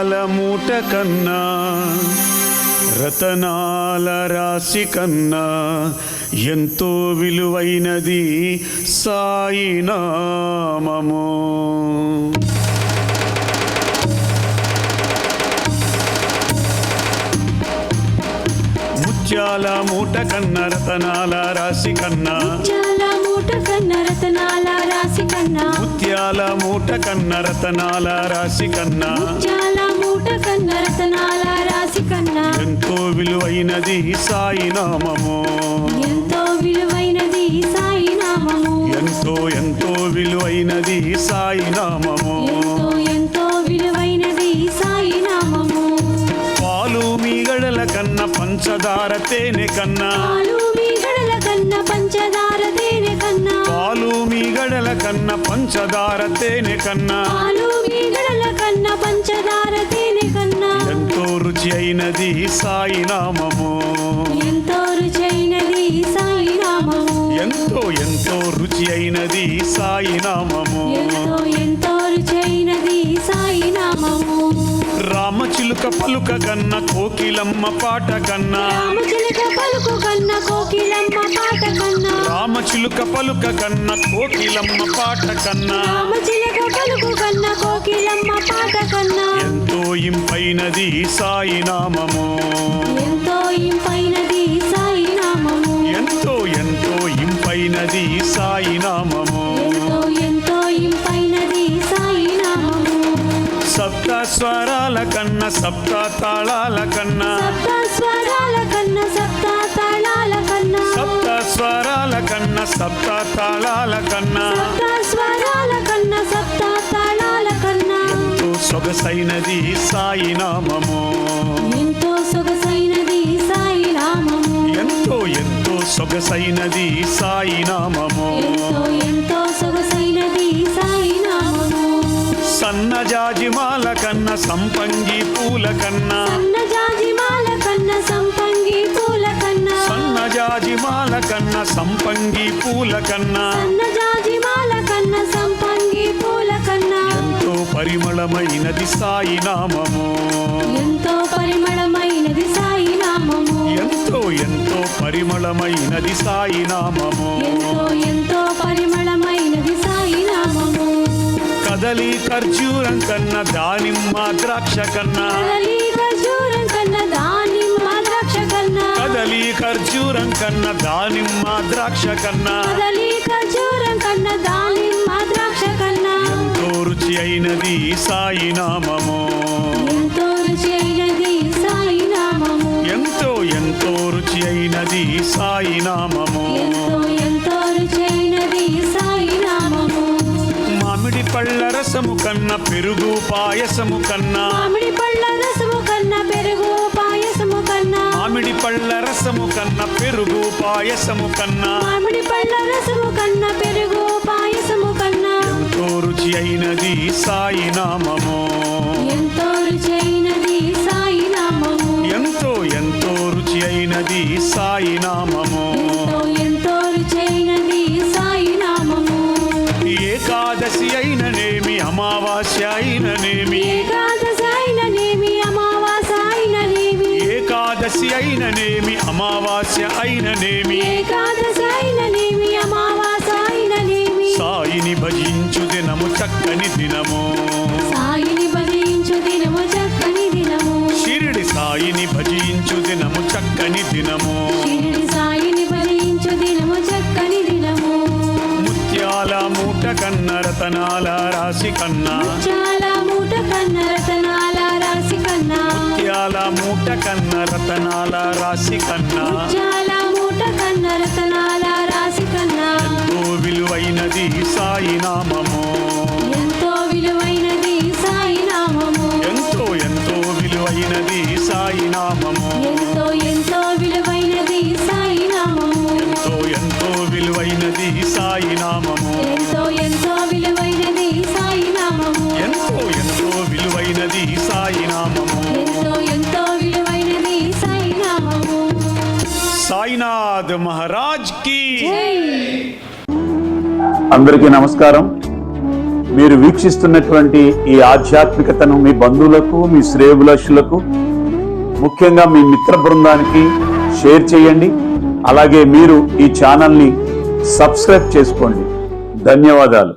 ముత్యాల మూట కన్నా రతనాల రాశి కన్నా ఎంతో విలువైనది సాయినామము ముత్యాల మూట కన్నా రతనాల రాశి కన్నా మూట కన్న రతనాల రాశి కన్నా. ముత్యాల మూట కన్న రతనాల రాశి కన్నా. చాలా మూట కన్న రతనాల రాశి కన్నా. ఎంతో విలువైనది సాయి నామము. ఎంతో విలువైనది సాయి నామము. ఎంతో ఎంతో విలువైనది సాయి నామము. ఎంతో ఎంతో విలువైనది సాయి నామము. పాలు మీగడల కన్న పంచదార తేనె కన్నా. మీగడల కన్న పంచదార తేనె కన్నా. పాలు మీ గడల కన్న పంచదార తేనె కన్నా. ఎంతో రుచి అయినది సాయి నామము ఎంతో రుచైనది సాయి నామము ఎంతో ఎంతో రుచి అయినది సాయి నామము రామచిలుక పలుక కన్న కోకిలమ్మ పాట కన్నా. రామచిలక పలుకు కన్న కోకిలమ్మ పాట కన్నా. రామచిలుక పలుక కన్న కోకిలమ్మ పాట కన్నా. రామచిలక పలుకు కన్న కోకిలమ్మ పాట కన్నా. ఎంతో ఇంపైనది సాయి నామము. సప్త తాళాల కన్నా సప్త స్వరాల కన్న సప్త తాళాల కన్నా. ఎంతో సొగసైనది సాయి నామము. ఎంతో సొగసైనది సాయి నామము. ఎంతో ఎంతో సొగసైనది సాయి నామము. ఎంతో ఎంతో సొగసైనది సన్నజాజిమాల కన్న సంపంగి పూల కన్నా. సన్నజాజిమాల కన్న సంపంగి పూల కన్నా. సన్నజాజిమాల కన్న సంపంగి పూల కన్నా. సన్నజాజిమాల కన్న సంపంగి పూల కన్నా. ఎంతో పరిమళమైనది సాయి నామము. ఎంతో పరిమళమైనది సాయి నామము. ఎంతో ఎంతో పరిమళమైనది సాయి నామము. ఎంతో ఎంతో పరిమళమైనది కదలి ఖర్జూరం కన్న దానిమ్మ ద్రాక్ష కన్నా. కదలి ఖర్జూరం కన్న దానిమ్మ ద్రాక్ష కన్నా. ఎంతో రుచి అయినది సాయి నామము. ఎంతో ఎంతో రుచి అయినది సాయి నామము. పెరుగు పాయసము కన్నా. మామిడి పళ్ళ రసము కన్న పెరుగు పాయసము కన్నా. మామిడి పళ్ళ రసము కన్న పెరుగు పాయసము కన్నా. మామిడి పళ్ళ రసము కన్న పెరుగు పాయసము కన్నా. ఎంతో రుచి అయినది సాయి నామము. ఎంతో రుచి అయినది సాయి నామము. ఎంతో ఎంతో రుచి అయినది సాయి నామము. అయిననేమి? ఏకాదశి అయిననేమి? అమావాస్య అయిననేమి? సాయిని భజించు దినము చక్కని దినము. సాయిని భజించు దినము చక్కని దినము. షిరిడి సాయిని భజించు దినము చక్కని దినము. షిరిడి సాయిని భజించు దినము చక్కని దినము. ముత్యాల మూట కన్న రతనాల రాశి కన్నా. చాలా మూట కన్న రతనాల రాశి కన్నా. ముత్యాల మూట కన్న రతనాల రాశి కన్నా. చాలా మూట కన్న రతనాల రాశి కన్నా. ఎంతో విలువైనది సాయి నామము. ఎంతో విలువైనది సాయి నామము. ఎంతో ఎంతో విలువైనది సాయి నామము. విలువైనది సాయి నామము ఎంతో ఎంతో విలువైనది సాయి నామము సాయినాథ్ మహారాజ్కి. అందరికీ నమస్కారం. మీరు వీక్షిస్తున్నటువంటి ఈ ఆధ్యాత్మికతను మీ బంధువులకు మీ శ్రేయభిలాషులకు ముఖ్యంగా మీ మిత్ర బృందానికి షేర్ చేయండి. అలాగే మీరు ఈ ఛానల్ని సబ్స్క్రైబ్ చేసుకోండి. ధన్యవాదాలు.